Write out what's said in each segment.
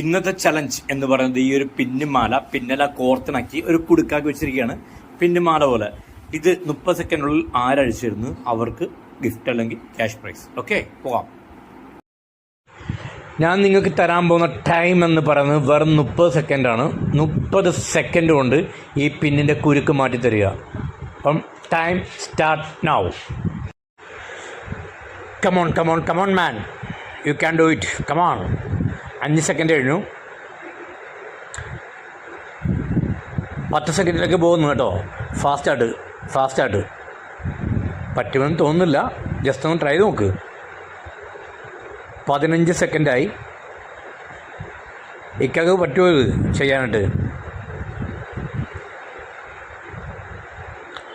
ഇന്നത്തെ ചലഞ്ച് എന്ന് പറയുന്നത് ഈ ഒരു പിന്നുമാല പിന്നല കോർത്തിണക്കി ഒരു കുടുക്കാക്കി വെച്ചിരിക്കുകയാണ് പിന്നുമാല പോലെ. ഇത് മുപ്പത് സെക്കൻഡിനുള്ളിൽ ആരഴിച്ചിരുന്നു? അവർക്ക് ഗിഫ്റ്റ് അല്ലെങ്കിൽ ക്യാഷ് പ്രൈസ് ഓക്കെ പോവാം ഞാൻ നിങ്ങൾക്ക് തരാൻ പോകുന്ന ടൈം എന്ന് പറയുന്നത് വെറും മുപ്പത് സെക്കൻഡാണ് മുപ്പത് സെക്കൻഡ് കൊണ്ട് ഈ പിന്നിന്റെ കുരുക്ക് മാറ്റി തരിക. അപ്പം time start now come on come on come on man you can do it come on അഞ്ച് സെക്കൻഡ് കഴിഞ്ഞു. പത്ത് സെക്കൻഡിലേക്ക് പോകുന്നു കേട്ടോ. ഫാസ്റ്റായിട്ട് ഫാസ്റ്റായിട്ട് പറ്റുമെന്ന് തോന്നുന്നില്ല. ജസ്റ്റ് ഒന്ന് ട്രൈ നോക്ക്. പതിനഞ്ച് സെക്കൻഡായി ഇക്കക്ക് പറ്റുമോ ഇത് ചെയ്യാനായിട്ട്?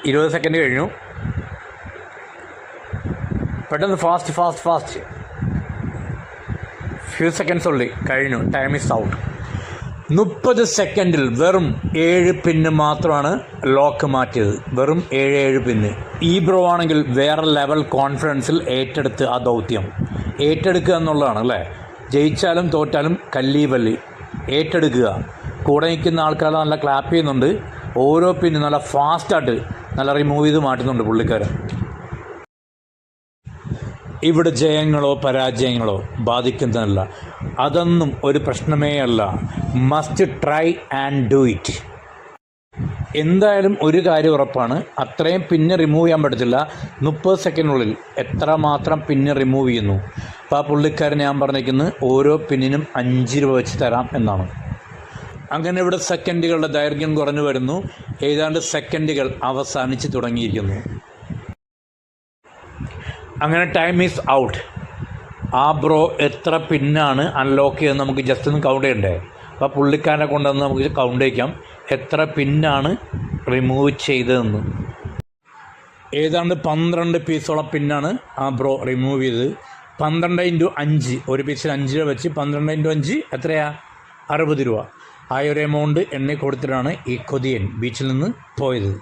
ഇരുപത് സെക്കൻഡ് കഴിഞ്ഞു. പെട്ടെന്ന് fast fast fast few seconds ഉള്ളി. കഴിഞ്ഞു. ടൈം ഇസ് ഔട്ട് മുപ്പത് സെക്കൻഡിൽ വെറും ഏഴ് പിന്ന് മാത്രമാണ് ലോക്ക് മാറ്റിയത്. വെറും ഏഴ് ഏഴ് പിന്ന് ഈ ബ്രോ ആണെങ്കിൽ വേറെ ലെവൽ കോൺഫിഡൻസിൽ ഏറ്റെടുത്ത് ആ ദൗത്യം. ഏറ്റെടുക്കുക എന്നുള്ളതാണ് അല്ലേ? ജയിച്ചാലും തോറ്റാലും കല്ലി വല്ലി ഏറ്റെടുക്കുക. കൂടെ നിൽക്കുന്ന ആൾക്കാർ നല്ല ക്ലാപ്പ് ചെയ്യുന്നുണ്ട്. ഓരോ പിന്നും നല്ല ഫാസ്റ്റായിട്ട് നല്ല റിമൂവ് ചെയ്ത് മാറ്റുന്നുണ്ട് പുള്ളിക്കാരൻ. ഇവിടെ ജയങ്ങളോ പരാജയങ്ങളോ ബാധിക്കുന്നതല്ല. അതൊന്നും ഒരു പ്രശ്നമേ അല്ല. Must try and do it എന്തായാലും ഒരു കാര്യം ഉറപ്പാണ്. അത്രയും പിന്നെ റിമൂവ് ചെയ്യാൻ പറ്റത്തില്ല. മുപ്പത് സെക്കൻഡിനുള്ളിൽ എത്ര മാത്രം പിന്നെ റിമൂവ് ചെയ്യുന്നു. അപ്പോൾ ആ പുള്ളിക്കാരൻ ഞാൻ പറഞ്ഞിരിക്കുന്നത് ഓരോ പിന്നിനും അഞ്ച് രൂപ വെച്ച് തരാം എന്നാണ്. അങ്ങനെ ഇവിടെ സെക്കൻഡുകളുടെ ദൈർഘ്യം കുറഞ്ഞു വരുന്നു. ഏതാണ്ട് സെക്കൻഡുകൾ അവസാനിച്ച് തുടങ്ങിയിരിക്കുന്നു. അങ്ങനെ ടൈം ഈസ് ഔട്ട് ആ ബ്രോ എത്ര പിന്നാണ് അൺലോക്ക് ചെയ്തെന്ന് നമുക്ക് ജസ്റ്റ് ഒന്ന് കൗണ്ട് ചെയ്യണ്ടേ? അപ്പോൾ പുള്ളിക്കാരനെ കൊണ്ടുവന്ന് നമുക്ക് കൗണ്ട് ചെയ്യാം. എത്ര പിന്നാണ് റിമൂവ് ചെയ്തതെന്ന്. ഏതാണ്ട് പന്ത്രണ്ട് പീസോളം പിന്നാണ് ആ ബ്രോ റിമൂവ് ചെയ്തത്. പന്ത്രണ്ട് ഇന്റു അഞ്ച്. ഒരു പീസിൽ അഞ്ച് രൂപ വെച്ച് പന്ത്രണ്ട് ഇന്റു അഞ്ച് എത്രയാ? അറുപത് രൂപ. ആ ഒരു എമൗണ്ട് എണ്ണി കൊടുത്തിട്ടാണ് ഈ കൊതിയൻ ബീച്ചിൽ നിന്ന് പോയത്.